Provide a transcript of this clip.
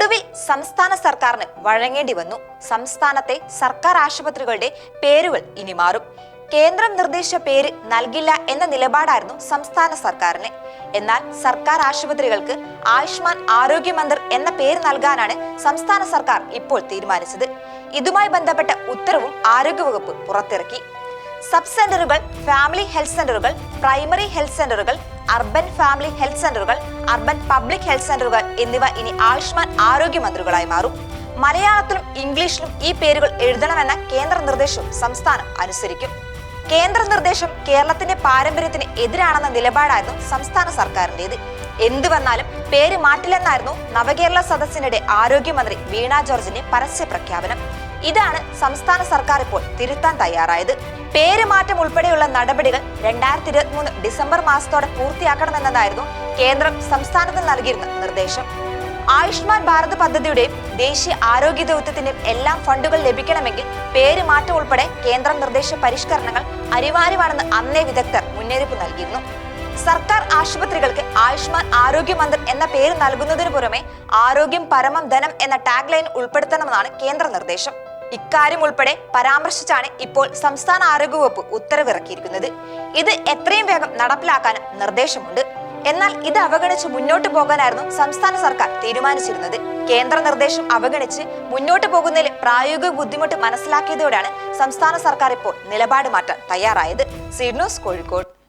ഒടുവിൽ സംസ്ഥാന സർക്കാരിന് വഴങ്ങേണ്ടി വന്നു. സംസ്ഥാനത്തെ സർക്കാർ ആശുപത്രികളുടെ പേരുകൾ ഇനി മാറും. കേന്ദ്രം നിർദ്ദേശ പേര് നൽകില്ല എന്ന നിലപാടായിരുന്നു സംസ്ഥാന സർക്കാരിന്. എന്നാൽ സർക്കാർ ആശുപത്രികൾക്ക് ആയുഷ്മാൻ ആരോഗ്യ മന്ദിർ എന്ന പേര് നൽകാനാണ് സംസ്ഥാന സർക്കാർ ഇപ്പോൾ തീരുമാനിച്ചത്. ഇതുമായി ബന്ധപ്പെട്ട ഉത്തരവും ആരോഗ്യവകുപ്പ് പുറത്തിറക്കി. സബ് സെന്ററുകൾ ഫാമിലി ഹെൽത്ത് സെന്ററുകൾ പ്രൈമറി ഹെൽത്ത് സെന്ററുകൾ അർബൻ ഫാമിലി ഹെൽത്ത് സെന്ററുകൾ അർബൻ പബ്ലിക് ഹെൽത്ത് സെന്ററുകൾ എന്നിവ ഇനി ആയുഷ്മാൻ ആരോഗ്യ മന്ത്രികളായി മാറും. മലയാളത്തിലും ഇംഗ്ലീഷിലും ഈ പേരുകൾ എഴുതണമെന്ന കേന്ദ്ര നിർദ്ദേശവും സംസ്ഥാനം അനുസരിക്കും. കേന്ദ്ര നിർദ്ദേശം കേരളത്തിന്റെ പാരമ്പര്യത്തിന് എതിരാണെന്ന നിലപാടായിരുന്നു സംസ്ഥാന സർക്കാരിന്റെത് എന്തു വന്നാലും പേര് മാറ്റില്ലെന്നായിരുന്നു നവകേരള സദസ്സിനിടെ ആരോഗ്യമന്ത്രി വീണ ജോർജിന്റെ പരസ്യ പ്രഖ്യാപനം ഇതാണ് സംസ്ഥാന സർക്കാർ ഇപ്പോൾ തിരുത്താൻ തയ്യാറായത്. പേര് മാറ്റം ഉൾപ്പെടെയുള്ള നടപടികൾ രണ്ടായിരത്തി ഇരുപത്തി മൂന്ന് ഡിസംബർ മാസത്തോടെ പൂർത്തിയാക്കണമെന്നതായിരുന്നു കേന്ദ്രം സംസ്ഥാനത്തിന് നൽകിയിരുന്ന നിർദ്ദേശം. ആയുഷ്മാൻ ഭാരത് പദ്ധതിയുടെയും ദേശീയ ആരോഗ്യ ദൗത്യത്തിന്റെയും എല്ലാം ഫണ്ടുകൾ ലഭിക്കണമെങ്കിൽ പേരുമാറ്റം ഉൾപ്പെടെ കേന്ദ്രം നിർദ്ദേശ പരിഷ്കരണങ്ങൾ അനിവാര്യമാണെന്ന് അന്നേ വിദഗ്ധർ മുന്നറിയിപ്പ് നൽകിയിരുന്നു. സർക്കാർ ആശുപത്രികൾക്ക് ആയുഷ്മാൻ ആരോഗ്യ മന്ദിർ എന്ന പേര് നൽകുന്നതിനു പുറമെ ആരോഗ്യം പരമം ധനം എന്ന ടാഗ് ലൈൻ ഉൾപ്പെടുത്തണമെന്നാണ് കേന്ദ്ര നിർദ്ദേശം. ഇക്കാര്യം ഉൾപ്പെടെ പരാമർശിച്ചാണ് ഇപ്പോൾ സംസ്ഥാന ആരോഗ്യവകുപ്പ് ഉത്തരവിറക്കിയിരിക്കുന്നത്. ഇത് എത്രയും വേഗം നടപ്പിലാക്കാൻ നിർദ്ദേശമുണ്ട്. എന്നാൽ ഇത് അവഗണിച്ച് മുന്നോട്ട് പോകാനായിരുന്നു സംസ്ഥാന സർക്കാർ തീരുമാനിച്ചിരുന്നത്. കേന്ദ്ര നിർദ്ദേശം അവഗണിച്ച് മുന്നോട്ട് പോകുന്നതിൽ പ്രായോഗിക ബുദ്ധിമുട്ട് മനസ്സിലാക്കിയതോടെയാണ് സംസ്ഥാന സർക്കാർ ഇപ്പോൾ നിലപാട് മാറ്റാൻ തയ്യാറായത്. സീഡ് കോഴിക്കോട്.